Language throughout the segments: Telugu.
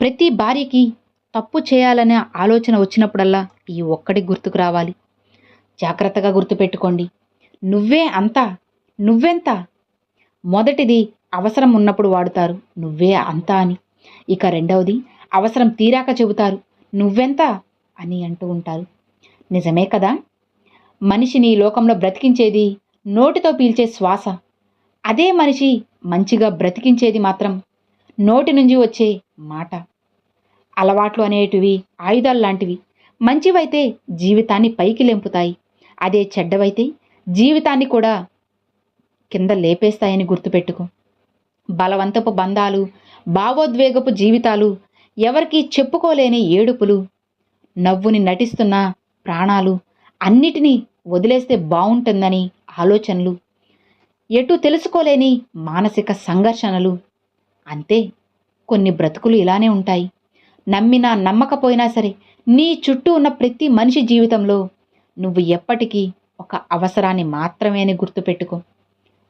ప్రతి భార్యకి తప్పు చేయాలనే ఆలోచన వచ్చినప్పుడల్లా ఈ ఒక్కటి గుర్తుకు రావాలి. జాగ్రత్తగా గుర్తుపెట్టుకోండి. నువ్వే అంతా నువ్వెంత? మొదటిది అవసరం ఉన్నప్పుడు వాడుతారు. నువ్వే అంతా అని. ఇక రెండవది అవసరం తీరాక చెబుతారు. నువ్వెంత? అని అంటూ ఉంటారు. నిజమే కదా? మనిషిని ఈ లోకంలో బ్రతికించేది నోటితో పీల్చే శ్వాస. అదే మనిషి మంచిగా బ్రతికించేది మాత్రం నోటి నుంచి వచ్చే మాట. అలవాట్లు అనేటివి ఆయుధాలు లాంటివి మంచివైతే జీవితాన్ని పైకి లెంపుతాయి. అదే చెడ్డవైతే జీవితాన్ని కూడా కింద లేపేస్తాయని గుర్తుపెట్టుకో. బలవంతపు బంధాలు భావోద్వేగపు జీవితాలు ఎవరికీ చెప్పుకోలేని ఏడుపులు నవ్వుని నటిస్తున్న ప్రాణాలు అన్నిటినీ వదిలేస్తే బాగుంటుందని ఆలోచనలు ఎటు తెలుసుకోలేని మానసిక సంఘర్షణలు అంతే. కొన్ని బ్రతుకులు ఇలానే ఉంటాయి. నమ్మినా నమ్మకపోయినా సరే నీ చుట్టూ ఉన్న ప్రతి మనిషి జీవితంలో నువ్వు ఎప్పటికీ ఒక అవసరాన్ని మాత్రమేని గుర్తుపెట్టుకో.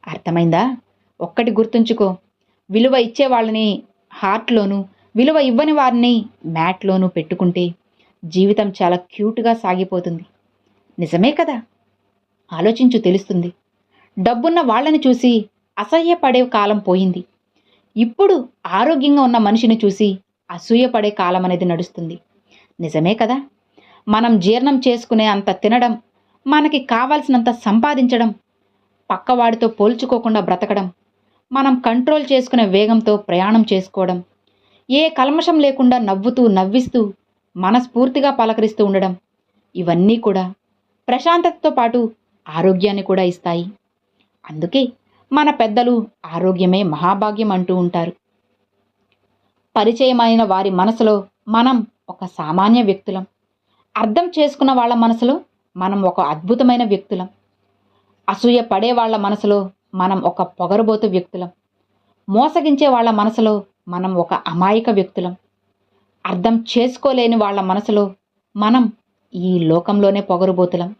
అర్థమైందా? ఒక్కటి గుర్తుంచుకో. విలువ ఇచ్చే వాళ్ళని హార్ట్లోనూ విలువ ఇవ్వని వారిని మ్యాట్లోనూ పెట్టుకుంటే జీవితం చాలా క్యూట్గా సాగిపోతుంది. నిజమే కదా? ఆలోచించు తెలుస్తుంది. డబ్బున్న వాళ్ళని చూసి అసహ్యపడే కాలం పోయింది. ఇప్పుడు ఆరోగ్యంగా ఉన్న మనిషిని చూసి అసూయపడే కాలం అనేది నడుస్తుంది. నిజమే కదా? మనం జీర్ణం చేసుకునే అంత తినడం మనకి కావాల్సినంత సంపాదించడం పక్కవాడితో పోల్చుకోకుండా బ్రతకడం మనం కంట్రోల్ చేసుకునే వేగంతో ప్రయాణం చేసుకోవడం ఏ కల్మషం లేకుండా నవ్వుతూ నవ్విస్తూ మనస్ఫూర్తిగా పలకరిస్తూ ఉండడం ఇవన్నీ కూడా ప్రశాంతతతో పాటు ఆరోగ్యాన్ని కూడా ఇస్తాయి. అందుకే మన పెద్దలు ఆరోగ్యమే మహాభాగ్యం అంటూ ఉంటారు. పరిచయమైన వారి మనసులో మనం ఒక సామాన్య వ్యక్తులం. అర్థం చేసుకున్న వాళ్ళ మనసులో మనం ఒక అద్భుతమైన వ్యక్తులం. అసూయ పడే వాళ్ళ మనసులో మనం ఒక పొగరబోతు వ్యక్తులం. మోసగించే వాళ్ళ మనసులో మనం ఒక అమాయక వ్యక్తులం. అర్థం చేసుకోలేని వాళ్ళ మనసులో మనం ఈ లోకంలోనే పొగరుబోతులం.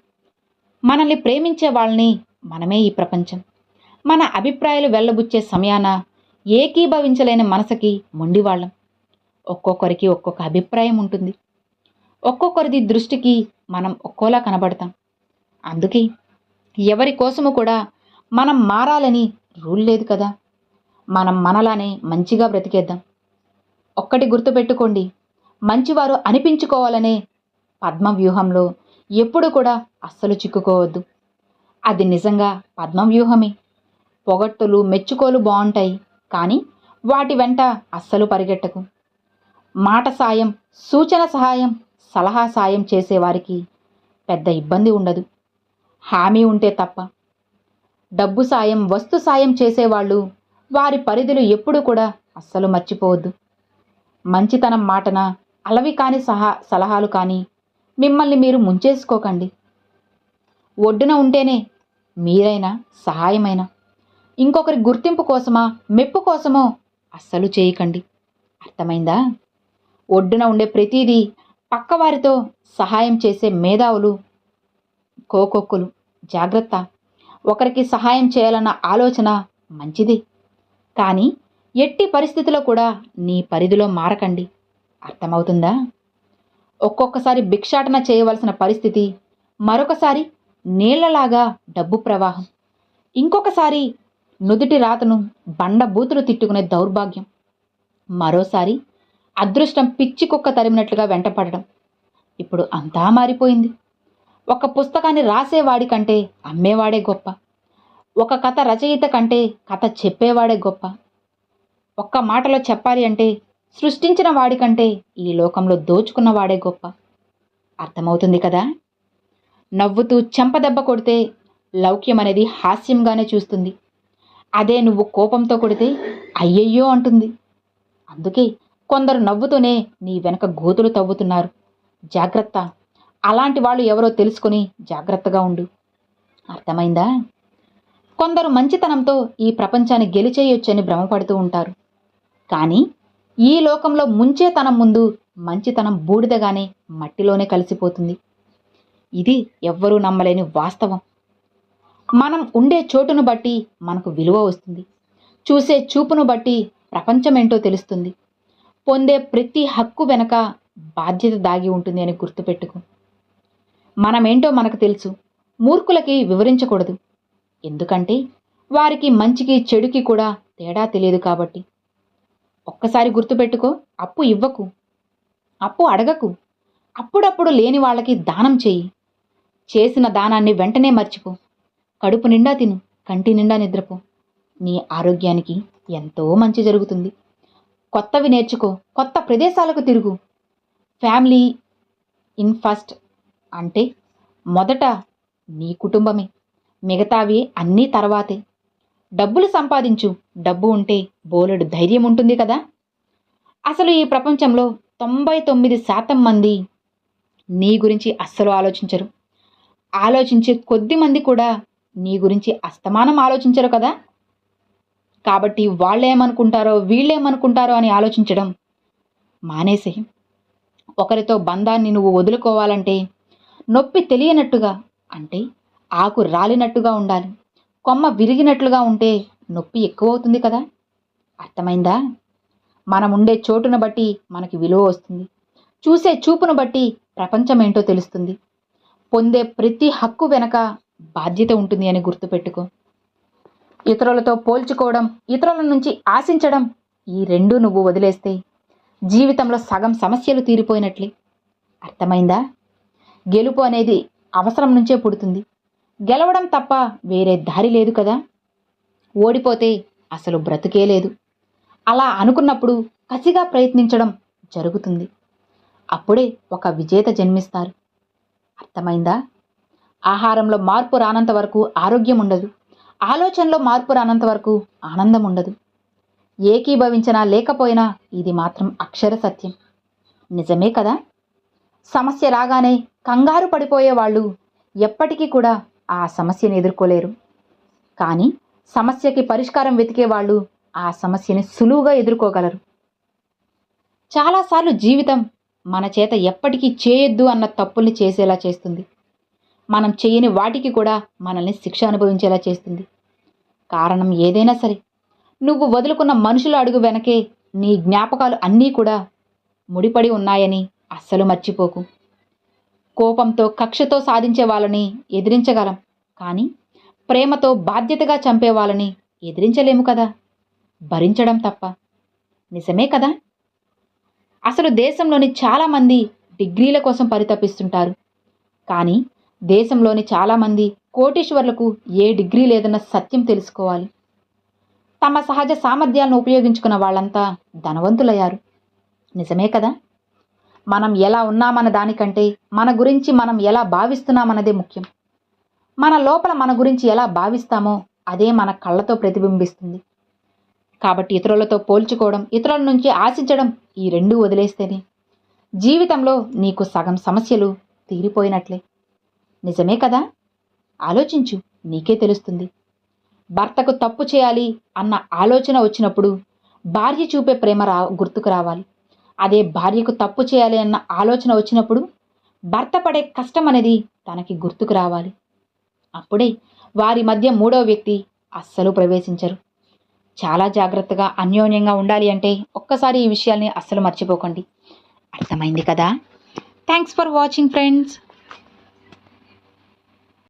మనల్ని ప్రేమించే వాళ్ళని మనమే ఈ ప్రపంచం. మన అభిప్రాయాలు వెళ్ళబుచ్చే సమయాన ఏకీభవించలేని మనసుకి మొండివాళ్ళం. ఒక్కొక్కరికి ఒక్కొక్క అభిప్రాయం ఉంటుంది. ఒక్కొక్కరిది దృష్టికి మనం ఒక్కోలా కనబడతాం. అందుకే ఎవరి కోసము కూడా మనం మారాలని రూల్ లేదు కదా. మనం మనలానే మంచిగా బ్రతికేద్దాం. ఒక్కటి గుర్తుపెట్టుకోండి. మంచివారు అనిపించుకోవాలనే పద్మ వ్యూహంలో ఎప్పుడు కూడా అస్సలు చిక్కుకోవద్దు. అది నిజంగా పద్మ వ్యూహమే పొగట్టులు మెచ్చుకోలు బాగుంటాయి కానీ వాటి వెంట అస్సలు పరిగెట్టకు. మాట సాయం సూచన సహాయం సలహా సాయం చేసేవారికి పెద్ద ఇబ్బంది ఉండదు. హామీ ఉంటే తప్ప. డబ్బు సాయం వస్తు సాయం చేసేవాళ్ళు వారి పరిధులు ఎప్పుడూ కూడా అస్సలు మర్చిపోవద్దు. మంచితనం మాటన అలవి కాని సహా సలహాలు కానీ మిమ్మల్ని మీరు ముంచేసుకోకండి. ఒడ్డున ఉంటేనే మీరైనా సహాయమైనా. ఇంకొకరి గుర్తింపు కోసమా మెప్పు కోసమో అస్సలు చేయకండి. అర్థమైందా? ఒడ్డున ఉండే ప్రతిదీ పక్కవారితో సహాయం చేసే మేధావులు కోకొక్కులు. జాగ్రత్త. ఒకరికి సహాయం చేయాలన్న ఆలోచన మంచిది. కానీ ఎట్టి పరిస్థితిలో కూడా నీ పరిధిలో మారకండి. అర్థమవుతుందా? ఒక్కొక్కసారి భిక్షాటన చేయవలసిన పరిస్థితి మరొకసారి నీళ్ళలాగా డబ్బు ప్రవాహం. ఇంకొకసారి నుదుటి రాతను బండ బూతులు తిట్టుకునే దౌర్భాగ్యం. మరోసారి అదృష్టం పిచ్చి కుక్క తరిమినట్లుగా వెంటపడడం. ఇప్పుడు అంతా మారిపోయింది. ఒక పుస్తకాన్ని రాసేవాడి కంటే అమ్మేవాడే గొప్ప. ఒక కథ రచయిత కంటే కథ చెప్పేవాడే గొప్ప. ఒక్క మాటలో చెప్పాలి అంటే సృష్టించిన వాడికంటే ఈ లోకంలో దోచుకున్న వాడే గొప్ప. అర్థమవుతుంది కదా? నవ్వుతూ చెంపదెబ్బ కొడితే లౌక్యం అనేది హాస్యంగానే చూస్తుంది. అదే నువ్వు కోపంతో కొడితే అయ్యయ్యో అంటుంది. అందుకే కొందరు నవ్వుతూనే నీ వెనక గోతులు తవ్వుతున్నారు. జాగ్రత్త. అలాంటి వాళ్ళు ఎవరో తెలుసుకొని జాగ్రత్తగా ఉండు. అర్థమైందా? కొందరు మంచితనంతో ఈ ప్రపంచాన్ని గెలిచేయొచ్చని భ్రమపడుతూ ఉంటారు. కానీ ఈ లోకంలో ముంచేతనం ముందు మంచితనం బూడిదగానే మట్టిలోనే కలిసిపోతుంది. ఇది ఎవ్వరూ నమ్మలేని వాస్తవం. మనం ఉండే చోటును బట్టి మనకు విలువ వస్తుంది. చూసే చూపును బట్టి ప్రపంచం ఏంటో తెలుస్తుంది. పొందే ప్రతి హక్కు వెనక బాధ్యత దాగి ఉంటుంది అని గుర్తుపెట్టుకో. మనమేంటో మనకు తెలుసు. మూర్ఖులకి వివరించకూడదు. ఎందుకంటే వారికి మంచికి చెడుకి కూడా తేడా తెలియదు కాబట్టి. ఒక్కసారి గుర్తుపెట్టుకో అప్పు ఇవ్వకు. అప్పు అడగకు. అప్పుడప్పుడు లేని వాళ్ళకి దానం చేయి చేసిన దానాన్ని వెంటనే మర్చిపో. కడుపు నిండా తిను కంటి నిండా నిద్రపో. నీ ఆరోగ్యానికి ఎంతో మంచి జరుగుతుంది. కొత్తవి నేర్చుకో కొత్త ప్రదేశాలకు తిరుగు. ఫ్యామిలీ ఇన్ ఫస్ట్ అంటే మొదట నీ కుటుంబమే మిగతావి అన్నీ తర్వాతే. డబ్బులు సంపాదించు డబ్బు ఉంటే బోలెడు ధైర్యం ఉంటుంది కదా. అసలు ఈ ప్రపంచంలో తొంభై తొమ్మిది శాతం మంది నీ గురించి అస్సలు ఆలోచించరు. ఆలోచించే కొద్ది మంది కూడా నీ గురించి అస్తమానం ఆలోచించరు కదా? కాబట్టి వాళ్ళేమనుకుంటారో వీళ్ళేమనుకుంటారో అని ఆలోచించడం మానేసే ఒకరితో బంధాన్ని నువ్వు వదులుకోవాలంటే నొప్పి తెలియనట్టుగా అంటే ఆకు రాలినట్టుగా ఉండాలి. కొమ్మ విరిగినట్లుగా ఉంటే నొప్పి ఎక్కువ అవుతుంది కదా? అర్థమైందా? మనం ఉండే చోటును బట్టి మనకి విలువ వస్తుంది. చూసే చూపును బట్టి ప్రపంచం ఏంటో తెలుస్తుంది. పొందే ప్రతి హక్కు వెనక బాధ్యత ఉంటుంది అని గుర్తుపెట్టుకో. ఇతరులతో పోల్చుకోవడం ఇతరుల నుంచి ఆశించడం ఈ రెండు నువ్వు వదిలేస్తే జీవితంలో సగం సమస్యలు తీరిపోయినట్లే. అర్థమైందా? గెలుపు అనేది అవసరం నుంచే పుడుతుంది. గెలవడం తప్ప వేరే దారి లేదు కదా. ఓడిపోతే అసలు బ్రతికే లేదు. అలా అనుకున్నప్పుడు కసిగా ప్రయత్నించడం జరుగుతుంది. అప్పుడే ఒక విజేత జన్మిస్తారు. అర్థమైందా? ఆహారంలో మార్పు రానంత వరకు ఆరోగ్యం ఉండదు ఆలోచనలో మార్పు రానంత వరకు ఆనందం ఉండదు ఏకీభవించినా లేకపోయినా ఇది మాత్రం అక్షర సత్యం. నిజమే కదా? సమస్య రాగానే కంగారు పడిపోయే వాళ్ళు ఎప్పటికీ కూడా ఆ సమస్యను ఎదుర్కోలేరు. కానీ సమస్యకి పరిష్కారం వెతికే వాళ్ళు ఆ సమస్యని సులువుగా ఎదుర్కోగలరు. చాలాసార్లు జీవితం మన చేత ఎప్పటికీ చేయొద్దు అన్న తప్పుల్ని చేసేలా చేస్తుంది. మనం చేయని వాటికి కూడా మనల్ని శిక్ష అనుభవించేలా చేస్తుంది. కారణం ఏదైనా సరే నువ్వు వదులుకున్న మనుషుల అడుగు వెనకే నీ జ్ఞాపకాలు అన్నీ కూడా ముడిపడి ఉన్నాయని అస్సలు మర్చిపోకు. కోపంతో కక్షతో సాధించే వాళ్ళని ఎదిరించగలం కానీ ప్రేమతో బాధ్యతగా చంపే వాళ్ళని ఎదిరించలేము కదా? భరించడం తప్ప. నిజమే కదా? అసలు దేశంలోని చాలామంది డిగ్రీల కోసం పరితపిస్తుంటారు. కానీ దేశంలోని చాలామంది కోటీశ్వర్లకు ఏ డిగ్రీ లేదన్న సత్యం తెలుసుకోవాలి. తమ సహజ సామర్థ్యాలను ఉపయోగించుకున్న వాళ్ళంతా ధనవంతులయ్యారు. నిజమే కదా? మనం ఎలా ఉన్నామన్న దానికంటే మన గురించి మనం ఎలా భావిస్తున్నామన్నదే ముఖ్యం. మన లోపల మన గురించి ఎలా భావిస్తామో అదే మన కళ్ళతో ప్రతిబింబిస్తుంది. కాబట్టి ఇతరులతో పోల్చుకోవడం ఇతరుల నుంచి ఆశించడం ఈ రెండూ వదిలేస్తేనే జీవితంలో నీకు సగం సమస్యలు తీరిపోయినట్లే. నిజమే కదా? ఆలోచించు నీకే తెలుస్తుంది. భర్తకు తప్పు చేయాలి అన్న ఆలోచన వచ్చినప్పుడు భార్య చూపే ప్రేమ రా గుర్తుకు రావాలి. అదే భార్యకు తప్పు చేయాలి అన్న ఆలోచన వచ్చినప్పుడు భర్త పడే కష్టం అనేది తనకి గుర్తుకు రావాలి. అప్పుడే వారి మధ్య మూడో వ్యక్తి అస్సలు ప్రవేశించరు. చాలా జాగ్రత్తగా అన్యోన్యంగా ఉండాలి అంటే ఒక్కసారి ఈ విషయాల్ని అస్సలు మర్చిపోకండి. అర్థమైంది కదా? Thanks for watching friends